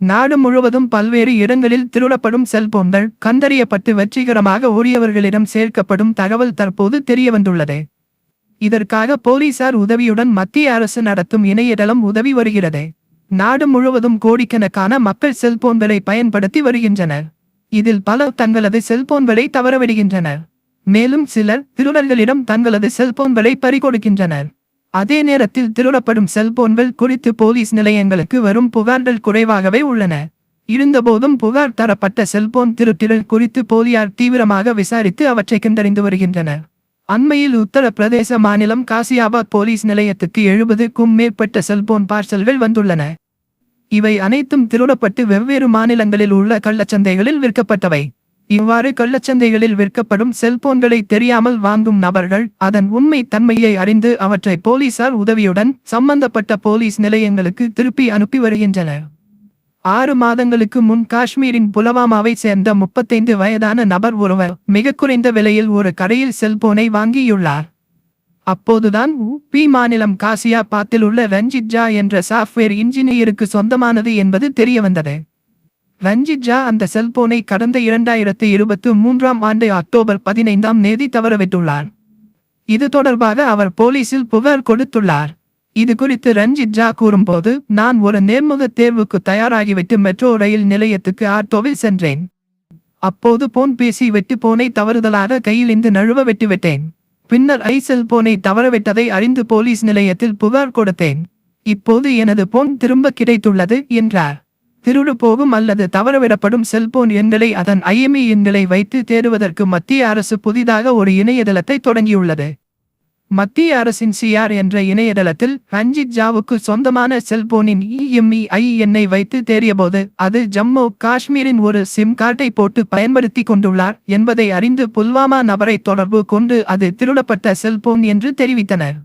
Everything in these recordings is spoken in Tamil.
நாடு முழுவதும் பல்வேறு இடங்களில் திருடப்படும் செல்போன்கள் கண்டறியப்பட்டு வெற்றிகரமாக ஓடியவர்களிடம் சேர்க்கப்படும் தகவல் தற்போது தெரியவந்துள்ளது. இதற்காக போலீசார் உதவியுடன் மத்திய அரசு நடத்தும் இணையதளம் உதவி வருகிறது. நாடு முழுவதும் கோடிக்கணக்கான மக்கள் செல்போன்களை பயன்படுத்தி வருகின்றனர். இதில் பலர் தங்களது செல்போன்களை தவறவிடுகின்றனர். மேலும் சிலர் திருடர்களிடம் தங்களது செல்போன்களை பறிகொடுக்கின்றனர். அதே நேரத்தில் திருடப்படும் செல்போன்கள் குறித்து போலீஸ் நிலையங்களுக்கு வரும் புகார்கள் குறைவாகவே உள்ளன. இருந்தபோதும் புகார் தரப்பட்ட செல்போன் திருட்டிடல் குறித்து போலியார் தீவிரமாக விசாரித்து அவற்றை கண்டறிந்து வருகின்றனர். அண்மையில் உத்தரப்பிரதேச மாநிலம் காசியாபாத் போலீஸ் நிலையத்துக்கு எழுபதுக்கும் மேற்பட்ட செல்போன் பார்சல்கள் வந்துள்ளன. இவை அனைத்தும் திருடப்பட்டு வெவ்வேறு மாநிலங்களில் உள்ள கள்ளச்சந்தைகளில் விற்கப்பட்டவை. இவ்வாறு கள்ளச்சந்தைகளில் விற்கப்படும் செல்போன்களை தெரியாமல் வாங்கும் நபர்கள் அதன் உண்மை தன்மையை அறிந்து அவற்றை போலீசார் உதவியுடன் சம்பந்தப்பட்ட போலீஸ் நிலையங்களுக்கு திருப்பி அனுப்பி வருகின்றனர். ஆறு மாதங்களுக்கு முன் காஷ்மீரின் புலவாமாவை சேர்ந்த முப்பத்தைந்து வயதான நபர் ஒருவர் மிக குறைந்த விலையில் ஒரு கடையில் செல்போனை வாங்கியுள்ளார். அப்போதுதான் பி மாநிலம் காசியா பாத்தில் உள்ள ரஞ்சித் ஜா என்ற சாஃப்ட்வேர் இன்ஜினியருக்கு சொந்தமானது என்பது தெரியவந்தது. ரஞ்சித் ஜா அந்த செல்போனை கடந்த இரண்டாயிரத்து இருபத்து மூன்றாம் ஆண்டு அக்டோபர் பதினைந்தாம் தேதி தவறவிட்டுள்ளார். இது தொடர்பாக அவர் போலீசில் புகார் கொடுத்துள்ளார். இது குறித்து ரஞ்சித் ஜா கூறும்போது நான் ஒரு நேர்முக தேர்வுக்கு தயாராகிவிட்டு மெட்ரோ ரயில் நிலையத்துக்கு ஆட்டோவில் சென்றேன். அப்போது போன் பேசி வெட்டு போனை தவறுதலாக கையிலிருந்து நழுவ வெட்டுவிட்டேன். பின்னர் ஐ செல்போனை தவறவிட்டதை அறிந்து போலீஸ் நிலையத்தில் புகார் கொடுத்தேன். இப்போது எனது போன் திரும்ப கிடைத்துள்ளது என்றார். திருடு போகும் அல்லது தவறவிடப்படும் செல்போன் எண்களை அதன் ஐஎம்இ எண்களை வைத்து தேடுவதற்கு மத்திய அரசு புதிதாக ஒரு இணையதளத்தை தொடங்கியுள்ளது. மத்திய அரசின் சிஆர் என்ற இணையதளத்தில் ரஞ்சித் ஜாவுக்கு சொந்தமான செல்போனின் இஎம்இ எண்ணை வைத்து தேடியபோது அது ஜம்மு காஷ்மீரின் ஒரு சிம் கார்டை போட்டு பயன்படுத்தி கொண்டுள்ளார் என்பதை அறிந்து புல்வாமா நபரை தொடர்பு கொண்டு அது திருடப்பட்ட செல்போன் என்று தெரிவித்தனர்.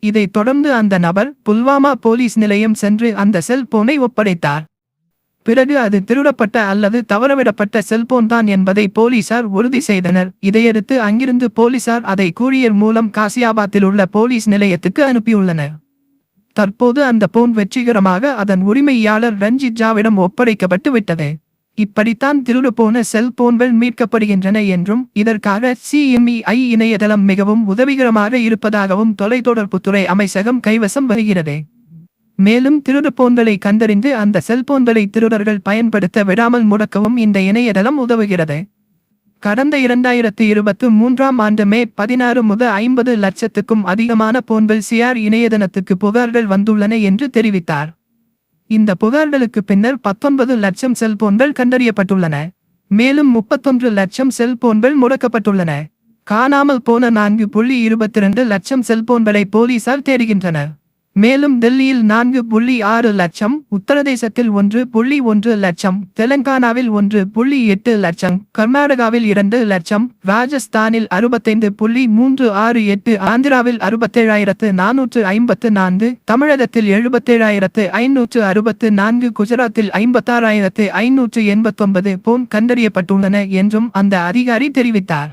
இதைத் தொடர்ந்து அந்த நபர் புல்வாமா போலீஸ் நிலையம் சென்று அந்த செல்போனை ஒப்படைத்தார். பிறகு அது திருடப்பட்ட அல்லது தவறவிடப்பட்ட செல்போன் தான் என்பதை போலீசார் உறுதி செய்தனர். இதையடுத்து அங்கிருந்து போலீசார் அதை கூரியர் மூலம் காசியாபாத்தில் உள்ள போலீஸ் நிலையத்துக்கு அனுப்பியுள்ளனர். தற்போது அந்த போன் வெற்றிகரமாக அதன் உரிமையாளர் ரஞ்சித் ஜாவிடம் ஒப்படைக்கப்பட்டு விட்டது. இப்படித்தான் திருடு போன செல்போன்கள் மீட்கப்படுகின்றன என்றும் இதற்காக சிஎம்இஐ இணையதளம் மிகவும் உதவிகரமாக இருப்பதாகவும் தொலைத்தொடர்புத்துறை அமைச்சகம் கைவசம் வருகிறது. மேலும் திருடுபோன்களை கண்டறிந்து அந்த செல்போன்களை திருடர்கள் பயன்படுத்த விடாமல் முடக்கவும் இந்த இணையதளம் உதவுகிறது. கடந்த இரண்டாயிரத்து இருபத்து மூன்றாம் ஆண்டு மே பதினாறு முதல் ஐம்பது லட்சத்துக்கும் அதிகமான போன்கள் சிஆர் இணையதளத்துக்கு புகார்கள் வந்துள்ளன என்று தெரிவித்தார். இந்த புகார்களுக்கு பின்னர் பத்தொன்பது லட்சம் செல்போன்கள் கண்டறியப்பட்டுள்ளன. மேலும் முப்பத்தொன்று லட்சம் செல்போன்கள் முடக்கப்பட்டுள்ளன. காணாமல் போன நான்கு புள்ளி இருபத்தி இரண்டு லட்சம் செல்போன்களை போலீசார் தேடுகின்றனர். மேலும் டெல்லியில் நான்கு புள்ளி ஆறு லட்சம் உத்தரதேசத்தில் ஒன்று புள்ளி ஒன்று லட்சம் தெலங்கானாவில் ஒன்று புள்ளி எட்டு லட்சம் கர்நாடகாவில் இரண்டு லட்சம் ராஜஸ்தானில் அறுபத்தைந்து புள்ளி மூன்று ஆறு எட்டு ஆந்திராவில் அறுபத்தேழாயிரத்து நானூற்று ஐம்பத்து நான்கு தமிழகத்தில் எழுபத்தேழாயிரத்து ஐநூற்று அறுபத்து நான்கு குஜராத்தில் ஐம்பத்தாறாயிரத்து ஐநூற்று எண்பத்தொன்பது போன் கண்டறியப்பட்டுள்ளன என்றும் அந்த அதிகாரி தெரிவித்தார்.